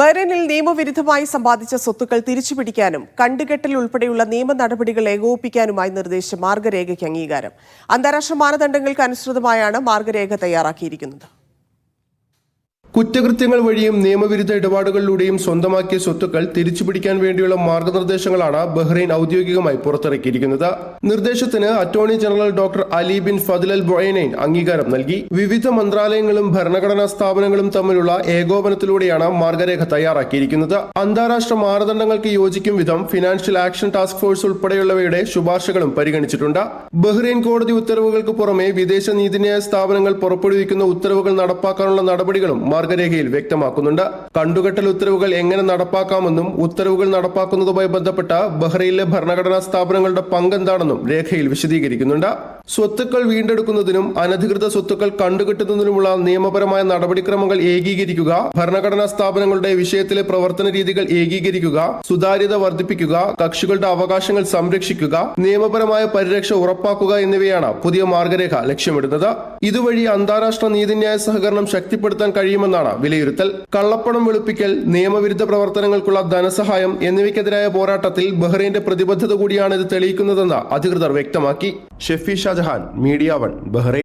ബഹ്റൈനിൽ നിയമവിരുദ്ധമായി സമ്പാദിച്ച സ്വത്തുക്കൾ തിരിച്ചുപിടിക്കാനും കണ്ടുകെട്ടൽ ഉൾപ്പെടെയുള്ള നിയമ നടപടികൾ ഏകോപിപ്പിക്കാനുമായി നിർദ്ദേശിച്ച മാർഗരേഖയ്ക്ക് അംഗീകാരം. അന്താരാഷ്ട്ര മാനദണ്ഡങ്ങൾക്ക് അനുസൃതമായാണ് മാർഗരേഖ തയ്യാറാക്കിയിരിക്കുന്നത്. കുറ്റകൃത്യങ്ങൾ വഴിയും നിയമവിരുദ്ധ ഇടപാടുകളിലൂടെയും സ്വന്തമാക്കിയ സ്വത്തുക്കൾ തിരിച്ചുപിടിക്കാൻ വേണ്ടിയുള്ള മാർഗനിർദ്ദേശങ്ങളാണ് ബഹ്റൈൻ ഔദ്യോഗികമായി പുറത്തിറക്കിയിരിക്കുന്നത്. നിർദ്ദേശത്തിന് attorney general doctor Ali bin Fadhel Al Buainain അംഗീകാരം നൽകി. വിവിധ മന്ത്രാലയങ്ങളും ഭരണഘടനാ സ്ഥാപനങ്ങളും തമ്മിലുള്ള ഏകോപനത്തിലൂടെയാണ് മാർഗരേഖ തയ്യാറാക്കിയിരിക്കുന്നത്. അന്താരാഷ്ട്ര മാനദണ്ഡങ്ങൾക്ക് യോജിക്കും വിധം ഫിനാൻഷ്യൽ ആക്ഷൻ ടാസ്ക് ഫോഴ്സ് ഉൾപ്പെടെയുള്ളവയുടെ ശുപാർശകളും പരിഗണിച്ചിട്ടുണ്ട്. ബഹ്റൈൻ കോടതി ഉത്തരവുകൾക്ക് പുറമെ വിദേശ നീതിന്യായ സ്ഥാപനങ്ങൾ പുറപ്പെടുവിക്കുന്ന ഉത്തരവുകൾ നടപ്പാക്കാനുള്ള നടപടികളും മാർഗരേഖയിൽ വ്യക്തമാക്കുന്നുണ്ട്. കണ്ടുകെട്ടൽ ഉത്തരവുകൾ എങ്ങനെ നടപ്പാക്കാമെന്നും ഉത്തരവുകൾ നടപ്പാക്കുന്നതുമായി ബന്ധപ്പെട്ട ബഹ്റൈനിലെ ഭരണഘടനാ സ്ഥാപനങ്ങളുടെ പങ്കെന്താണെന്നും രേഖയിൽ വിശദീകരിക്കുന്നുണ്ട്. സ്വത്തുക്കൾ വീണ്ടെടുക്കുന്നതിനും അനധികൃത സ്വത്തുക്കൾ കണ്ടുകെട്ടുന്നതിനുമുള്ള നിയമപരമായ നടപടിക്രമങ്ങൾ ഏകീകരിക്കുക ഭരണഘടനാ സ്ഥാപനങ്ങളുടെ വിഷയത്തിലെ പ്രവർത്തന രീതികൾ ഏകീകരിക്കുക സുതാര്യത വർദ്ധിപ്പിക്കുക കക്ഷികളുടെ അവകാശങ്ങൾ സംരക്ഷിക്കുക നിയമപരമായ പരിരക്ഷ ഉറപ്പാക്കുക എന്നിവയാണ് പുതിയ മാർഗരേഖ ലക്ഷ്യമിടുന്നത്. ഇതുവഴി അന്താരാഷ്ട്ര നീതിന്യായ സഹകരണം ശക്തിപ്പെടുത്താൻ കഴിയുമെന്നാണ് വിലയിരുത്തൽ. കള്ളപ്പണം വെളുപ്പിക്കൽ നിയമവിരുദ്ധ പ്രവർത്തനങ്ങൾക്കുള്ള ധനസഹായം എന്നിവയ്ക്കെതിരായ പോരാട്ടത്തിൽ ബഹ്റൈന്റെ പ്രതിബദ്ധത കൂടിയാണ് ഇത് തെളിയിക്കുന്നതെന്ന് അധികൃതർ വ്യക്തമാക്കി. Shefi Shah Jahan media one Bahrain